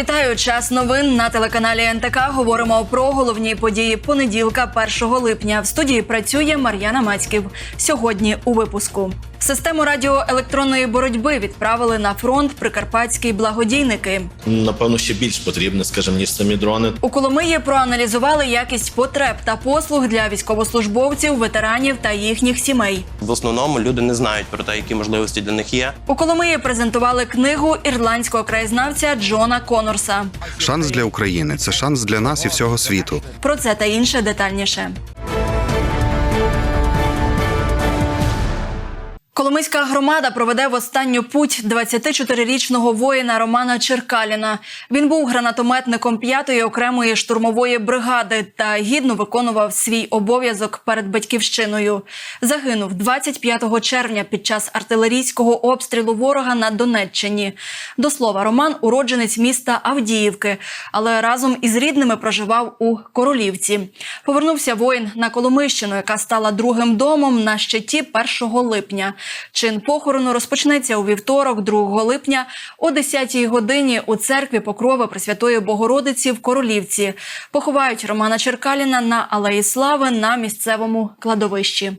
Вітаю час новин на телеканалі НТК. Говоримо про головні події понеділка, 1 липня. В студії працює Мар'яна Мацьків. Сьогодні у випуску. Систему радіоелектронної боротьби відправили на фронт прикарпатські благодійники. Напевно, ще більш потрібне, скажімо, ніж самі дрони. У Коломиї проаналізували якість потреб та послуг для військовослужбовців, ветеранів та їхніх сімей. В основному люди не знають про те, які можливості для них є. У Коломиї презентували книгу ірландського краєзнавця Джона Конорса. Шанс для України це шанс для нас і всього світу. Про це та інше детальніше. Коломийська громада проведе в останню путь 24-річного воїна Романа Черкаліна. Він був гранатометником 5-ї окремої штурмової бригади та гідно виконував свій обов'язок перед батьківщиною. Загинув 25 червня під час артилерійського обстрілу ворога на Донеччині. До слова, Роман уродженець міста Авдіївки, але разом із рідними проживав у Королівці. Повернувся воїн на Коломищину, яка стала другим домом на щиті 1 липня. Чин похорону розпочнеться у вівторок, 2 липня, о 10-й годині у церкві Покрови Пресвятої Богородиці в Королівці. Поховають Романа Черкаліна на Алеї Слави на місцевому кладовищі.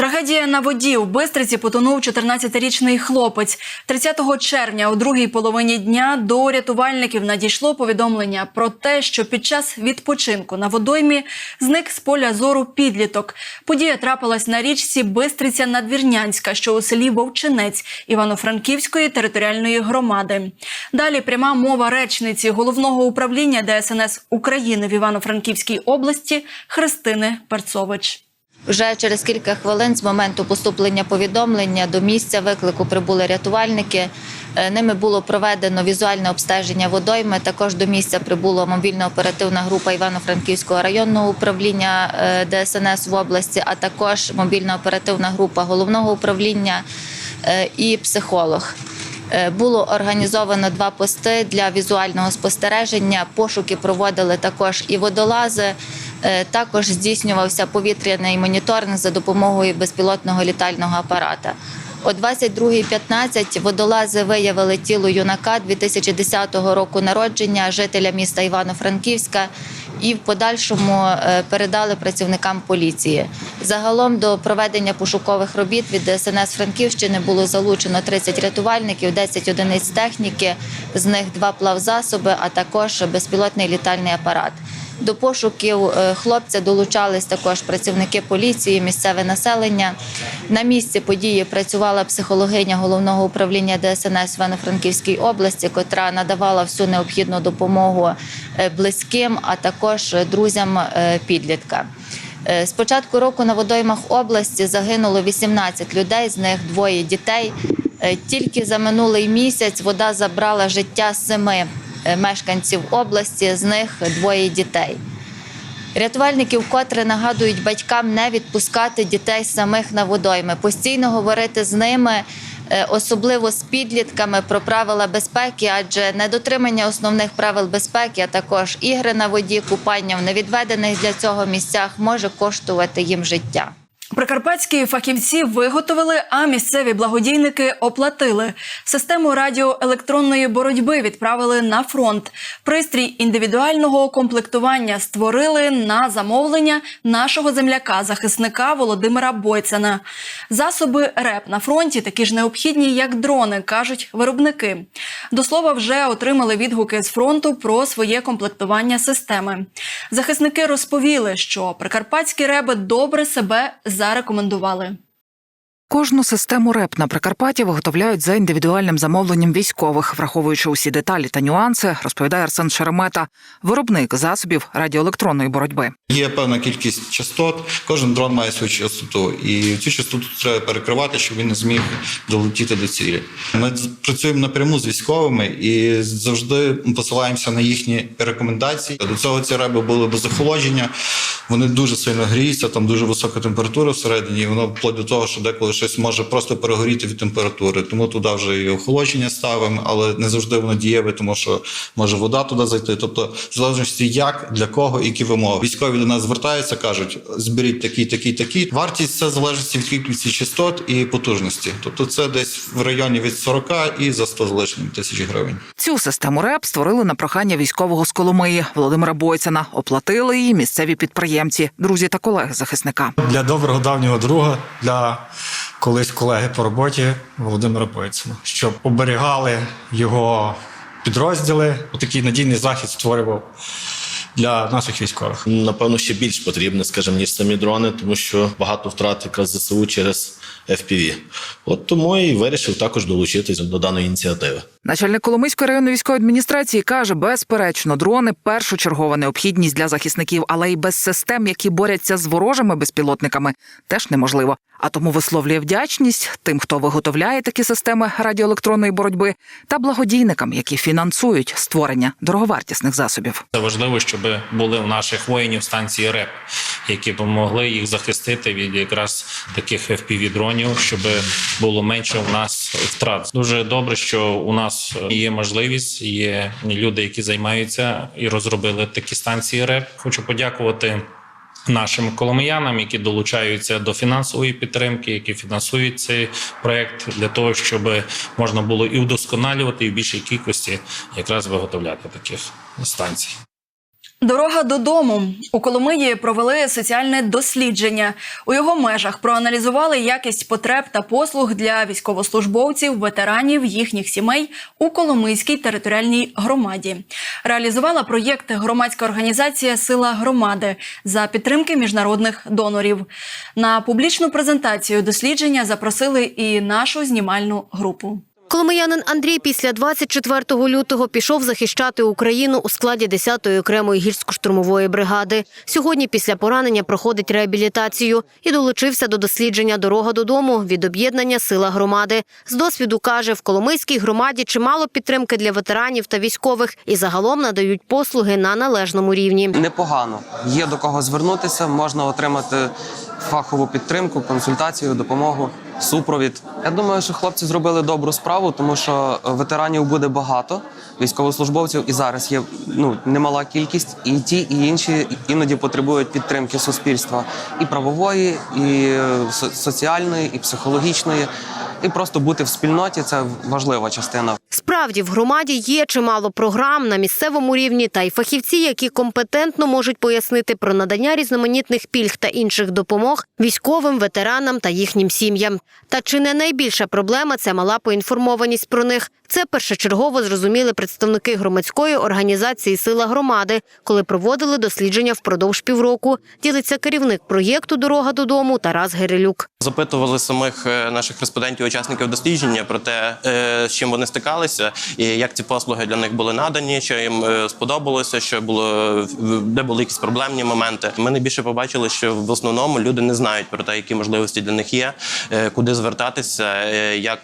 Трагедія на воді у Бистриці потонув 14-річний хлопець. 30 червня, у другій половині дня, до рятувальників надійшло повідомлення про те, що під час відпочинку на водоймі зник з поля зору підліток. Подія трапилась на річці Бистриця Надвірнянська, що у селі Вовчинець Івано-Франківської територіальної громади. Далі пряма мова речниці головного управління ДСНС України в Івано-Франківській області Христини Перцович. Вже через кілька хвилин з моменту поступлення повідомлення до місця виклику прибули рятувальники. Е, Ними було проведено візуальне обстеження водойми. Також до місця прибула мобільна оперативна група Івано-Франківського районного управління е, ДСНС в області, а також мобільна оперативна група головного управління е, і психолог. Було організовано два пости для візуального спостереження. Пошуки проводили також і водолази. Е, Також здійснювався повітряний моніторинг за допомогою безпілотного літального апарата. О 22.15 водолази виявили тіло юнака 2010 року народження, жителя міста Івано-Франківська, і в подальшому е, передали працівникам поліції. Загалом до проведення пошукових робіт від ДСНС Франківщини було залучено 30 рятувальників, 10 одиниць техніки, з них два плавзасоби, а також безпілотний літальний апарат. До пошуків е, хлопця долучались також працівники поліції, місцеве населення. На місці події працювала психологиня головного управління ДСНС Івано-Франківській області, котра надавала всю необхідну допомогу е, близьким, а також друзям е, підлітка. З початку року на водоймах області загинуло 18 людей, з них двоє дітей. Тільки за минулий місяць вода забрала життя семи мешканців області, з них двоє дітей. Рятувальники вкотре нагадують батькам не відпускати дітей самих на водойми, постійно говорити з ними, е, особливо з підлітками, про правила безпеки, адже недотримання основних правил безпеки, а також ігри на воді, купання в невідведених для цього місцях може коштувати їм життя. Прикарпатські фахівці виготовили, а місцеві благодійники оплатили. Систему радіоелектронної боротьби відправили на фронт. Пристрій індивідуального комплектування створили на замовлення нашого земляка, захисника Володимира Бойцена. Засоби РЕП на фронті такі ж необхідні, як дрони, кажуть виробники. До слова, вже отримали відгуки з фронту про своє комплектування системи. Захисники розповіли, що прикарпатські реби добре себе зарекомендували. Кожну систему РЕП на Прикарпатті виготовляють за індивідуальним замовленням військових, враховуючи усі деталі та нюанси, розповідає Арсен Шеремета, виробник засобів радіоелектронної боротьби. Є певна кількість частот, кожен дрон має свою частоту, і цю частоту треба перекривати, щоб він не зміг долетіти до цілі. Ми працюємо напряму з військовими і завжди посилаємося на їхні рекомендації. До цього ці реби були без охолодження. Вони дуже сильно гріються, там дуже висока температура всередині, і воно вплоть до того, що деколи щось може просто перегоріти від температури. Тому туди вже і охолодження ставимо, але не завжди воно дієве, тому що може вода туди зайти. Тобто, в залежності як, для кого, які вимоги. Військові до нас звертаються, кажуть, зберіть такий, такий, такий. Вартість це залежить від кількості частот і потужності. Тобто, це десь в районі від 40 і за 100 з лишнім тисяч гривень. Цю систему РЕП створили на прохання військового з Коломиї Володимира Бойцена. Оплатили її місцеві підприємці, друзі та колеги захисника. для доброго давнього друга, для колись колеги по роботі Володимира Бойцена, щоб оберігали його підрозділи. Такий надійний захід створював для наших військових. Напевно, ще більш потрібне, скажімо, ніж самі дрони, тому що багато втрат якраз ЗСУ через FPV. От тому і вирішив також долучитися до даної ініціативи. Начальник Коломийської районної військової адміністрації каже, безперечно, дрони першочергова необхідність для захисників, але й без систем, які борються з ворожими безпілотниками, теж неможливо. А тому висловлює вдячність тим, хто виготовляє такі системи радіоелектронної боротьби, та благодійникам, які фінансують створення дороговартісних засобів. Це важливо, щоб були у наших воїнів станції РЕП, які б могли їх захистити від якраз таких fpv дронів, щоб було менше у нас втрат. Дуже добре, що у нас є можливість, є люди, які займаються і розробили такі станції РЕП. Хочу подякувати. Нашим коломиянам, які долучаються до фінансової підтримки, які фінансують цей проект для того, щоб можна було і вдосконалювати, і в більшій кількості якраз виготовляти таких станцій. Дорога додому у Коломиї провели соціальне дослідження. У його межах проаналізували якість потреб та послуг для військовослужбовців, ветеранів, їхніх сімей у Коломийській територіальній громаді. Реалізувала проєкт громадська організація Сила громади за підтримки міжнародних донорів. На публічну презентацію дослідження запросили і нашу знімальну групу. Коломиянин Андрій після 24 лютого пішов захищати Україну у складі 10-ї окремої гірсько-штурмової бригади. Сьогодні після поранення проходить реабілітацію і долучився до дослідження «Дорога додому» від об'єднання «Сила громади». З досвіду каже, в Коломийській громаді чимало підтримки для ветеранів та військових і загалом надають послуги на належному рівні. непогано. Є до кого звернутися, можна отримати фахову підтримку, консультацію, допомогу, супровід. Я думаю, що хлопці зробили добру справу, тому що ветеранів буде багато, військовослужбовців і зараз є ну немала кількість, і ті, і інші іноді потребують підтримки суспільства і правової, і е, соціальної, і психологічної. І просто бути в спільноті це важлива частина. Справді в громаді є чимало програм на місцевому рівні та й фахівці, які компетентно можуть пояснити про надання різноманітних пільг та інших допомог військовим, ветеранам та їхнім сім'ям. Та чи не найбільша проблема це мала поінформованість про них? Це першочергово зрозуміли представники громадської організації Сила громади, коли проводили дослідження впродовж півроку. Ділиться керівник проєкту Дорога додому Тарас Герелюк. Запитували самих е, наших респондентів, учасників дослідження про те, е, з чим вони стикалися, і як ці послуги для них були надані, що їм е, сподобалося, що було де були якісь проблемні моменти. Ми найбільше побачили, що в основному люди не знають про те, які можливості для них є, куди звертатися, як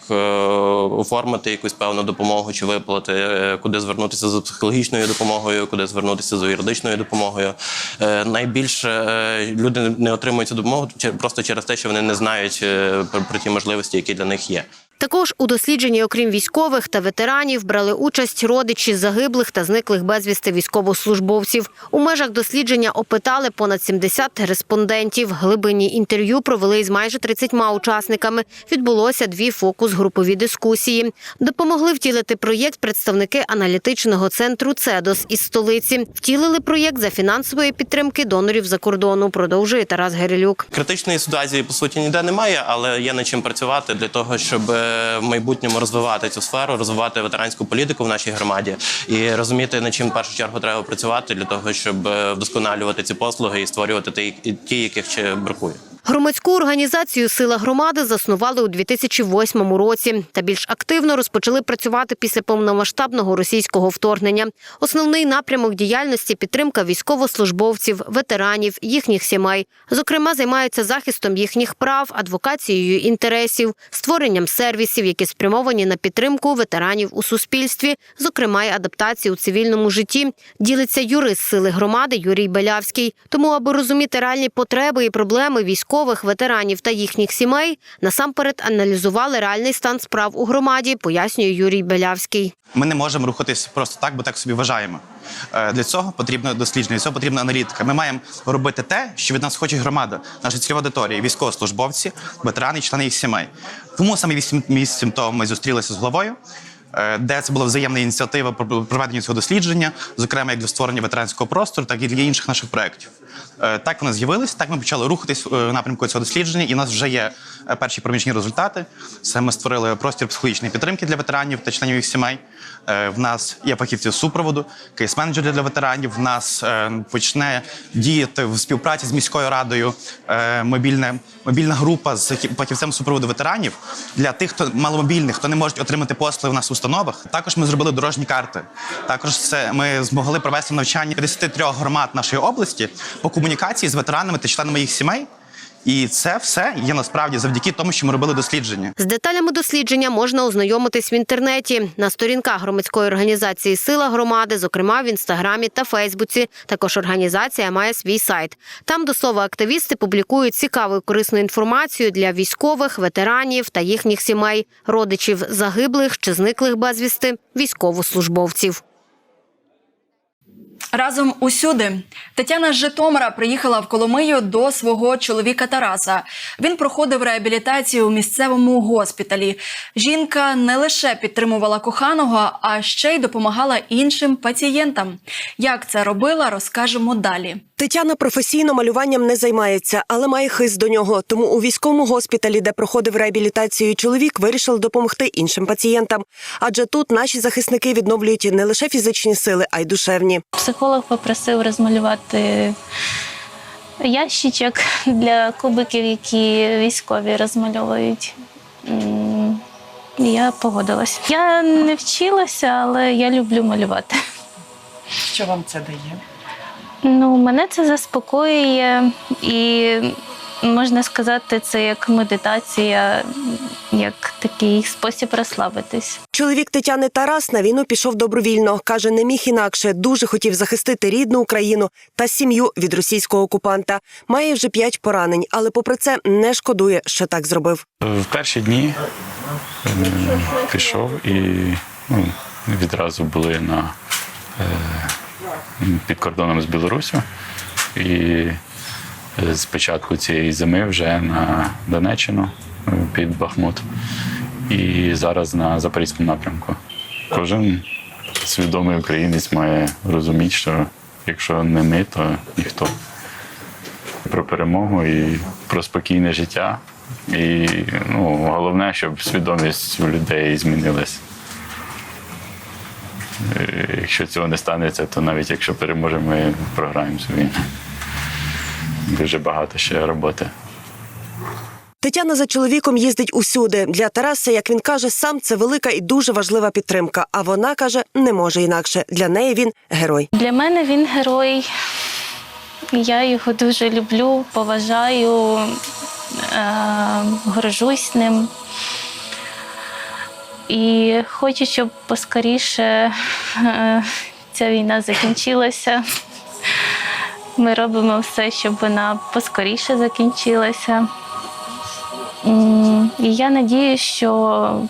оформити якусь певну допомогу чи виплати, е, куди звернутися за психологічною допомогою, куди звернутися за юридичною допомогою. Е, Найбільше е, люди не отримують цю допомогу просто через те, що вони не знають про ті можливості, які для них є. Також у дослідженні, окрім військових та ветеранів, брали участь родичі загиблих та зниклих безвісти військовослужбовців. У межах дослідження опитали понад 70 респондентів. Глибинні інтерв'ю провели із майже 30 учасниками. Відбулося дві фокус-групові дискусії. Допомогли втілити проєкт представники аналітичного центру «Цедос» із столиці. Втілили проєкт за фінансової підтримки донорів за кордону. Продовжує Тарас Герелюк. Критичної ситуації по суті ніде немає, але є над чим працювати для того, щоб е, в майбутньому розвивати цю сферу, розвивати ветеранську політику в нашій громаді і розуміти, над чим в першу чергу треба працювати для того, щоб е, вдосконалювати ці послуги і створювати ті, яких ще бракує. Громадську організацію Сила громади заснували у 2008 році та більш активно розпочали працювати після повномасштабного російського вторгнення. Основний напрямок діяльності підтримка військовослужбовців, ветеранів, їхніх сімей. Зокрема, займаються захистом їхніх прав, адвокацією інтересів, створенням сервісів, які спрямовані на підтримку ветеранів у суспільстві, зокрема й адаптації у цивільному житті. Ділиться юрист сили громади Юрій Белявський. Тому, аби розуміти реальні потреби і проблеми військових військових, ветеранів та їхніх сімей, насамперед аналізували реальний стан справ у громаді, пояснює Юрій Белявський. Ми не можемо рухатись просто так, бо так собі вважаємо. Е, Для цього потрібно дослідження, для цього потрібна аналітика. Ми маємо робити те, що від нас хоче громада, наша цільова аудиторія, військовослужбовці, ветерани члени їх сімей. Тому саме вісім місяців тому ми зустрілися з головою. Е, Де це була взаємна ініціатива про проведення цього дослідження, зокрема як для створення ветеранського простору, так і для інших наших проєктів. Е, Так вони з'явилися, так ми почали рухатись е, в напрямку цього дослідження, і у нас вже є перші проміжні результати. Це ми створили простір психологічної підтримки для ветеранів та членів їх сімей. В нас є фахівці супроводу, кейс-менеджери для ветеранів. В нас почне діяти в співпраці з міською радою е, мобільна, група з фахівцем супроводу ветеранів для тих, хто маломобільних, хто не можуть отримати послуги в нас в установах. Також ми зробили дорожні карти. Також це ми змогли провести навчання 53 громад нашої області по комунікації з ветеранами та членами їх сімей. І це все є насправді завдяки тому, що ми робили дослідження. З деталями дослідження можна ознайомитись в інтернеті на сторінках громадської організації Сила громади, зокрема в інстаграмі та Фейсбуці. Також організація має свій сайт. Там до слова активісти публікують цікаву і корисну інформацію для військових, ветеранів та їхніх сімей, родичів загиблих чи зниклих безвісти, військовослужбовців. Разом усюди Тетяна з Житомира приїхала в Коломию до свого чоловіка Тараса. Він проходив реабілітацію у місцевому госпіталі. Жінка не лише підтримувала коханого, а ще й допомагала іншим пацієнтам. Як це робила, розкажемо далі. Тетяна професійно малюванням не займається, але має хист до нього. Тому у військовому госпіталі, де проходив реабілітацію чоловік, вирішив допомогти іншим пацієнтам. Адже тут наші захисники відновлюють не лише фізичні сили, а й душевні. Психолог попросив розмалювати ящичок для кубиків, які військові розмальовують. Я погодилась. Я не вчилася, але я люблю малювати. Що вам це дає? Ну, мене це заспокоює і можна сказати, це як медитація, як такий спосіб розслабитись. Чоловік Тетяни Тарас на війну пішов добровільно. каже, не міг інакше. Дуже хотів захистити рідну Україну та сім'ю від російського окупанта. Має вже п'ять поранень, але попри це не шкодує, що так зробив. В перші дні пішов і ну, відразу були на, е, під кордоном з Білоруссю. І е, з початку цієї зими вже на Донеччину е, під Бахмут. І зараз на Запорізькому напрямку. Кожен свідомий українець має розуміти, що якщо не ми, то ніхто. Про перемогу і про спокійне життя. І ну, головне, щоб свідомість у людей змінилась. Е, Якщо цього не станеться, то навіть якщо переможемо, ми програємо цю війну. Дуже багато ще роботи. Тетяна за чоловіком їздить усюди. Для Тараса, як він каже, сам це велика і дуже важлива підтримка. А вона каже, не може інакше. Для неї він герой. Для мене він герой. Я його дуже люблю, поважаю, е- горжусь ним. І хочу, щоб поскоріше е- ця війна закінчилася. Ми робимо все, щоб вона поскоріше закінчилася. І я надію, що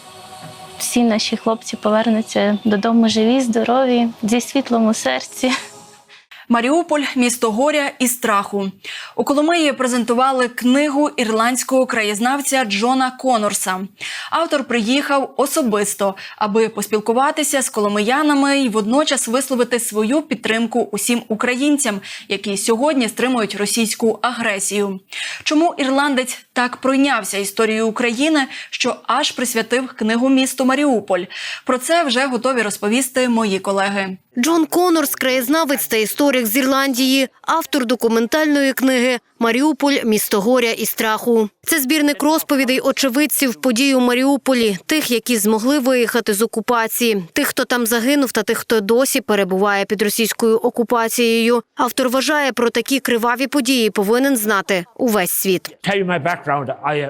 всі наші хлопці повернуться додому живі, здорові, зі світлом у серці. Маріуполь місто горя і страху. У Коломиї презентували книгу ірландського краєзнавця Джона Конорса. Автор приїхав особисто, аби поспілкуватися з коломиянами і водночас висловити свою підтримку усім українцям, які сьогодні стримують російську агресію. Чому ірландець так пройнявся історією України, що аж присвятив книгу місту Маріуполь? Про це вже готові розповісти мої колеги. Джон Конорс, краєзнавець та історик з Ірландії, автор документальної книги Маріуполь місто горя і страху. Це збірник розповідей очевидців подій у Маріуполі, тих, які змогли виїхати з окупації, тих, хто там загинув, та тих, хто досі перебуває під російською окупацією. Автор вважає, про такі криваві події повинен знати увесь світ.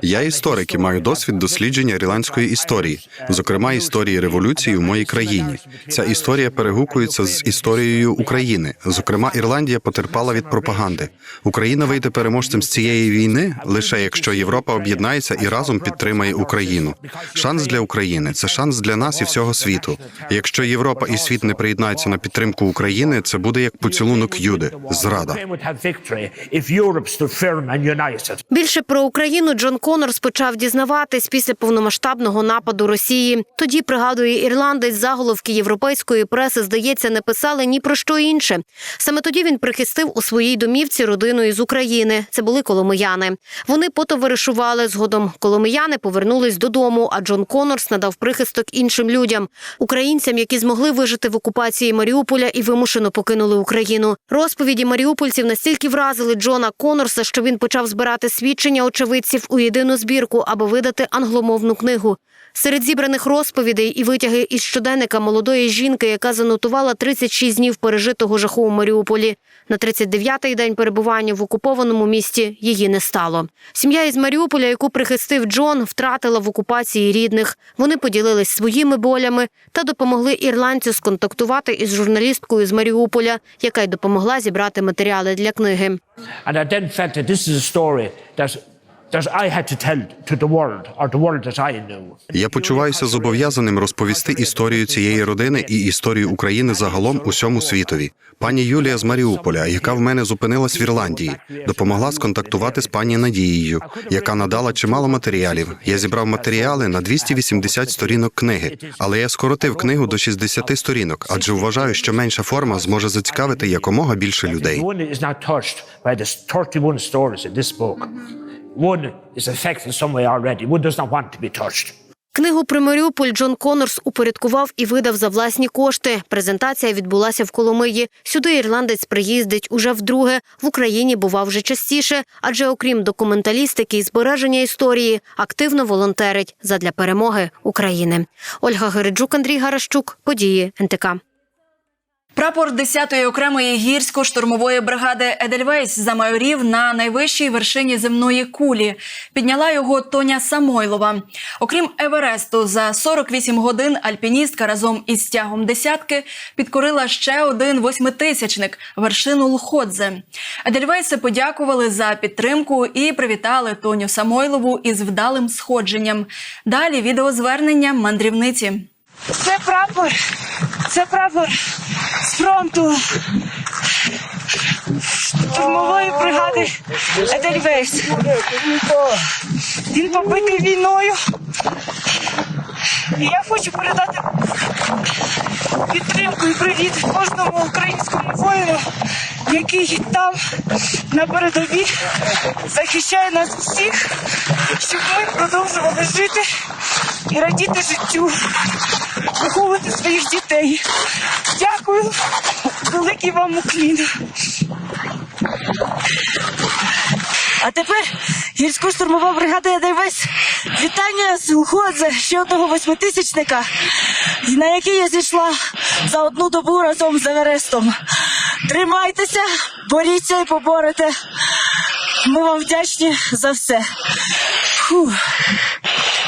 Я історик і маю досвід дослідження ірландської історії, зокрема історії революції в моїй країні. Ця історія перегукується з історією України. Зокрема, Ірландія потерпала від пропаганди. Україна вийде переможцем з цієї війни лише якщо Європа об'єднається і разом підтримає Україну. Шанс для України це шанс для нас і всього світу. Якщо Європа і світ не приєднаються на підтримку України, це буде як поцілунок Юди, зрада. Більше про Україну Джон Коннорс почав дізнаватись після повномасштабного нападу Росії. Тоді пригадує ірландець, заголовки європейської преси, здається, не писали ні про що інше. Саме тоді він прихистив у своїй домівці родину із України. Це були коломияни. Вони потоваришували згодом. Коломияни повернулись додому. А Джон Коннорс надав прихисток іншим людям, українцям, які змогли вижити в окупації Маріуполя і вимушено покинули Україну. Розповіді маріупольців настільки вразили Джона Коннорса, що він почав збирати свідчення очевидців у єдину збірку, аби видати англомовну книгу. Серед зібраних розповідей і витяги із щоденника молодої жінки, яка занотувала 36 днів пережитого жаху у Маріуполі. На 39-й день перебування в окупованому місті її не стало. Сім'я із Маріуполя, яку прихистив Джон, втратила в окупації рідних. Вони поділились своїми болями та допомогли ірландцю сконтактувати із журналісткою з Маріуполя, яка й допомогла зібрати матеріали для книги. And I then felt knew. Я почуваюся зобов'язаним розповісти історію цієї родини і історію України загалом усьому світові. Пані Юлія з Маріуполя, яка в мене зупинилась в Ірландії, допомогла сконтактувати з пані Надією, яка надала чимало матеріалів. Я зібрав матеріали на 280 сторінок книги, але я скоротив книгу до 60 сторінок, адже вважаю, що менша форма зможе зацікавити якомога більше людей. One is not touched by the 31 stories in this book. One is affected some way already. One does not want to be touched. Книгу про Маріуполь Джон Коннорс упорядкував і видав за власні кошти. Презентація відбулася в Коломиї. Сюди ірландець приїздить уже вдруге. В Україні бував вже частіше, адже окрім документалістики і збереження історії, активно волонтерить задля перемоги України. Ольга Гереджук, Андрій Гарашчук, події НТК. Прапор 10-ї окремої гірсько-штурмової бригади Едельвейс замайорів на найвищій вершині земної кулі. Підняла його Тоня Самойлова. Окрім Евересту, за 48 годин альпіністка разом із стягом десятки підкорила ще один восьмитисячник – вершину Лходзе. Едельвейси подякували за підтримку і привітали Тоню Самойлову із вдалим сходженням. Далі відеозвернення мандрівниці. Це прапор. Це прапор з фронту штурмової бригади Едельвейс. Він побитий війною. І я хочу передати підтримку і привіт кожному українському воїну, який там на передовій захищає нас всіх, щоб ми продовжували жити і радіти життю, виховувати своїх дітей. Дякую, великий вам уклін. А тепер гірсько-штурмова бригада Ядайвесь. Вітання з Лходзе, ще одного восьмитисячника, на який я зійшла за одну добу разом з Еверестом. Тримайтеся, боріться і поборете. Ми вам вдячні за все. Фу.